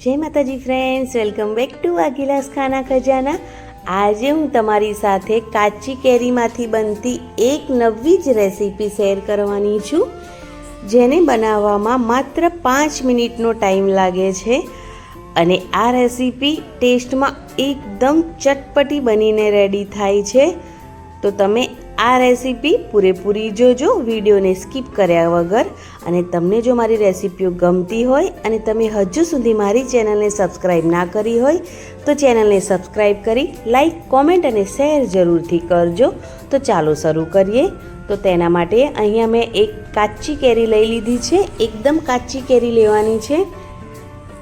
જય માતાજી friends welcome back to Agilas Khana Khajana. આજે હું તમારી સાથે કાચી કેરીમાંથી બનતી એક નવી જ રેસીપી શેર કરવાની છું, જેને બનાવવામાં માત્ર પાંચ મિનિટનો ટાઈમ લાગે છે. અને આ રેસીપી ટેસ્ટમાં એકદમ ચટપટી બનીને રેડી થાય છે. તો તમે આ રેસીપી પૂરેપૂરી જોજો, વિડીયોને સ્કીપ કર્યા વગર. અને તમને જો મારી રેસીપીઓ ગમતી હોય અને તમે હજુ સુધી મારી ચેનલને સબસ્ક્રાઈબ ના કરી હોય, તો ચેનલને સબસ્ક્રાઈબ કરી લાઈક કોમેન્ટ અને શેર જરૂરથી કરજો. તો ચાલો શરૂ કરીએ. તો તેના માટે અહીંયા મેં એક કાચી કેરી લઈ લીધી છે. એકદમ કાચી કેરી લેવાની છે.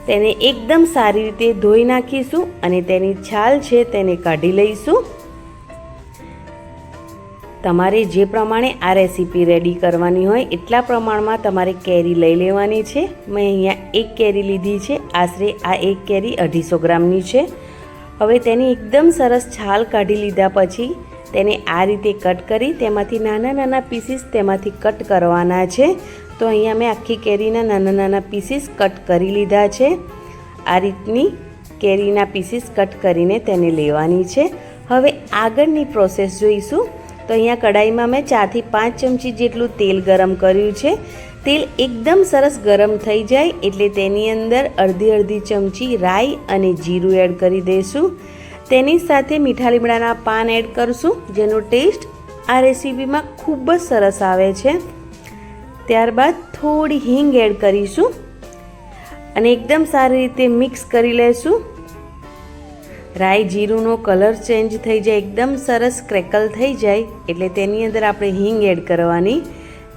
તેને એકદમ સારી રીતે ધોઈ નાખીશું અને તેની છાલ છે તેને કાઢી લઈશું. તમારે જે પ્રમાણે આ રેસીપી રેડી કરવાની હોય એટલા પ્રમાણમાં તમારે કેરી લઈ લેવાની છે. મેં અહીંયા એક કેરી લીધી છે. આશરે આ એક કેરી અઢીસો ગ્રામની છે. હવે તેની એકદમ સરસ છાલ કાઢી લીધા પછી તેને આ રીતે કટ કરી તેમાંથી નાના નાના પીસીસ તેમાંથી કટ કરવાના છે. તો અહીંયા મેં આખી કેરીના નાના નાના પીસીસ કટ કરી લીધા છે. આ રીતની કેરીના પીસીસ કટ કરીને તેને લેવાની છે. હવે આગળની પ્રોસેસ જોઈશું. તો અહીંયા કઢાઈમાં મેં ચારથી પાંચ ચમચી જેટલું તેલ ગરમ કર્યું છે. તેલ એકદમ સરસ ગરમ થઈ જાય એટલે તેની અંદર અડધી અડધી ચમચી રાઈ અને જીરું એડ કરી દઈશું. તેની સાથે મીઠા લીમડાના પાન એડ કરશું, જેનો ટેસ્ટ આ રેસીપીમાં ખૂબ જ સરસ આવે છે. ત્યારબાદ થોડી હિંગ એડ કરીશું અને એકદમ સારી રીતે મિક્સ કરી લેશું. રાઈ જીરુંનો કલર ચેન્જ થઈ જાય, એકદમ સરસ ક્રેકલ થઈ જાય, એટલે તેની અંદર આપણે હિંગ એડ કરવાની.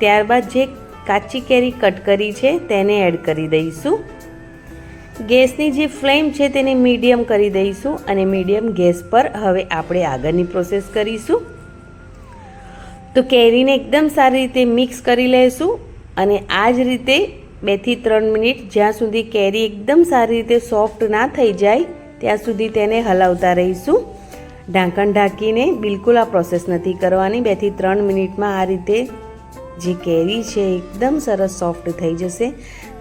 ત્યારબાદ જે કાચી કેરી કટ કરી છે, તેને એડ કરી દઈશું. ગેસની જે ફ્લેમ છે, તેને મીડિયમ કરી દઈશું અને મીડિયમ ગેસ પર હવે આપણે આગળની પ્રોસેસ કરીશું. તો કેરીને એકદમ સારી રીતે મિક્સ કરી લઈશું અને આ જ રીતે બેથી ત્રણ મિનિટ જ્યાં સુધી કેરી એકદમ સારી રીતે સોફ્ટ ના થઈ જાય ત્યાં સુધી તેને હલાવતા રહીશું. ઢાંકણ ઢાંકીને બિલકુલ આ પ્રોસેસ નથી કરવાની. બેથી ત્રણ મિનિટમાં આ રીતે જે કેરી છે એકદમ સરસ સોફ્ટ થઈ જશે.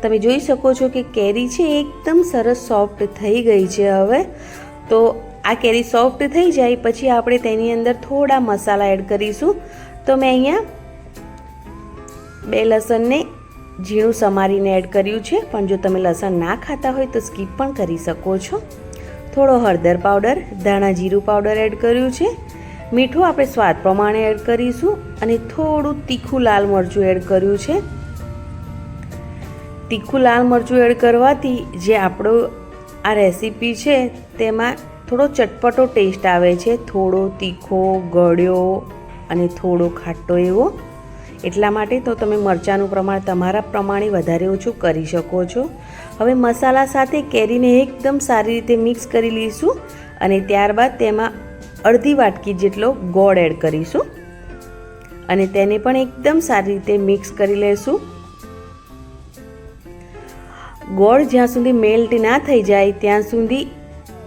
તમે જોઈ શકો છો કે કેરી છે એકદમ સરસ સોફ્ટ થઈ ગઈ છે હવે. તો આ કેરી સોફ્ટ થઈ જાય પછી આપણે તેની અંદર થોડા મસાલા એડ કરીશું. તો મેં અહીંયા બે લસણને ઝીણું સમારીને એડ કર્યું છે. પણ જો તમે લસણ ના ખાતા હોય તો સ્કીપ પણ કરી શકો છો. થોડો હળદર પાવડર, ધાણા જીરું પાવડર એડ કર્યું છે. મીઠું આપણે સ્વાદ પ્રમાણે એડ કરીશું અને થોડું તીખું લાલ મરચું એડ કર્યું છે. તીખું લાલ મરચું એડ કરવાથી જે આપણો આ રેસીપી છે તેમાં થોડો ચટપટો ટેસ્ટ આવે છે. થોડો તીખો, ગળ્યો અને થોડો ખાટો એવો. એટલા માટે તો તમે મરચાંનું પ્રમાણ તમારા પ્રમાણે વધારે ઓછું કરી શકો છો. હવે મસાલા સાથે કેરીને એકદમ સારી રીતે મિક્સ કરી લઈશું અને ત્યારબાદ તેમાં અડધી વાટકી જેટલો ગોળ એડ કરીશું. અને તેને પણ એકદમ સારી રીતે મિક્સ કરી લઈશું ગોળ જ્યાં સુધી મેલ્ટ ના થઈ જાય ત્યાં સુધી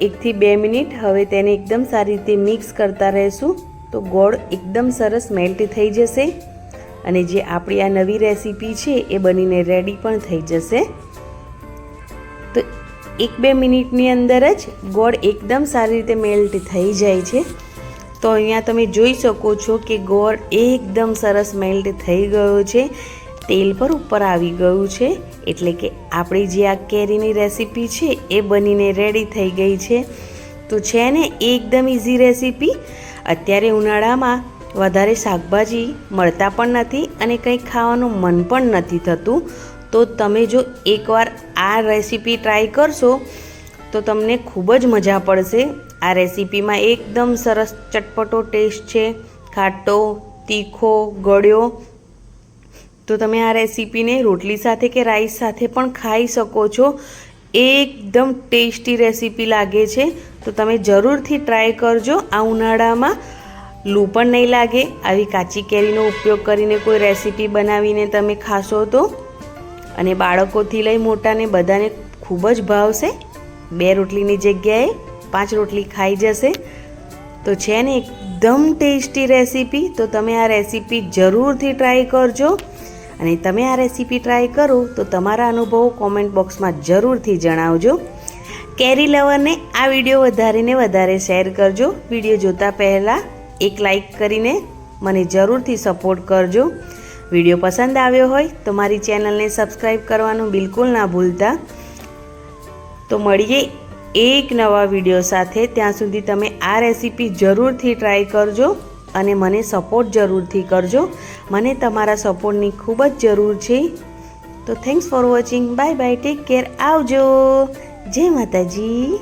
એકથી બે મિનિટ હવે તેને એકદમ સારી રીતે મિક્સ કરતા રહેશું. તો ગોળ એકદમ સરસ મેલ્ટ થઈ જશે. અને જે આપણી આ નવી રેસીપી છે, એ બનીને રેડી પણ થઈ જશે. તો એક બે મિનિટની અંદર જ ગોળ એકદમ સારી રીતે મેલ્ટ થઈ જાય છે. તો અહીંયા તમે જોઈ શકો છો કે ગોળ એકદમ સરસ મેલ્ટ થઈ ગયો છે. તેલ પર ઉપર આવી ગયું છે, એટલે કે આપણી જે આ કેરીની રેસીપી છે, એ બનીને રેડી થઈ ગઈ છે. તો છે ને એકદમ ઇઝી રેસીપી. અત્યારે ઉનાળામાં વધારે શાકભાજી મળતા પણ નથી અને કંઈ ખાવાનું મન પણ નથી થતું, તો તમે જો એકવાર આ રેસીપી ટ્રાય કરશો, તો તમને ખૂબ જ મજા પડશે. આ રેસીપીમાં એકદમ સરસ ચટપટો ટેસ્ટ છે, ખાટો, તીખો, ગળ્યો. તો તમે આ રેસીપીને રોટલી સાથે કે રાઈસ સાથે પણ ખાઈ શકો છો. એકદમ ટેસ્ટી રેસીપી લાગે છે. તો તમે જરૂરથી ટ્રાય કરજો આ ઉનાળામાં. લૂ પણ નહીં લાગે. આવી કાચી કેરીનો ઉપયોગ કરીને કોઈ રેસીપી બનાવીને તમે ખાશો તો? અને બાળકોથી લઈ મોટાને બધાને ખૂબ જ ભાવશે બે રોટલીની જગ્યાએ પાંચ રોટલી ખાઈ જશે. તો છે ને એકદમ ટેસ્ટી રેસીપી. તો તમે આ રેસીપી જરૂરથી ટ્રાય કરજો. અને તમે આ રેસીપી ટ્રાય કરો તો તમારા અનુભવો કોમેન્ટ બોક્સમાં જરૂરથી જણાવજો. કેરી લવરને આ વીડિયો વધારે ને વધારે શેર કરજો. વીડિયો જોતા પહેલાં એક લાઈક કરીને મને જરૂરથી સપોર્ટ કરજો. વીડિયો પસંદ આવ્યો હોય તો મારી ચેનલને સબસ્ક્રાઈબ કરવાનું બિલકુલ ના ભૂલતા. તો મળીએ એક નવા વીડિયો સાથે. ત્યાં સુધી તમે આ રેસીપી જરૂરથી ટ્રાય કરજો અને મને સપોર્ટ જરૂરથી કરજો. મને તમારા સપોર્ટની ખૂબ જ જરૂર છે. તો thanks for watching. Bye bye. Take care. આવજો. જય માતાજી.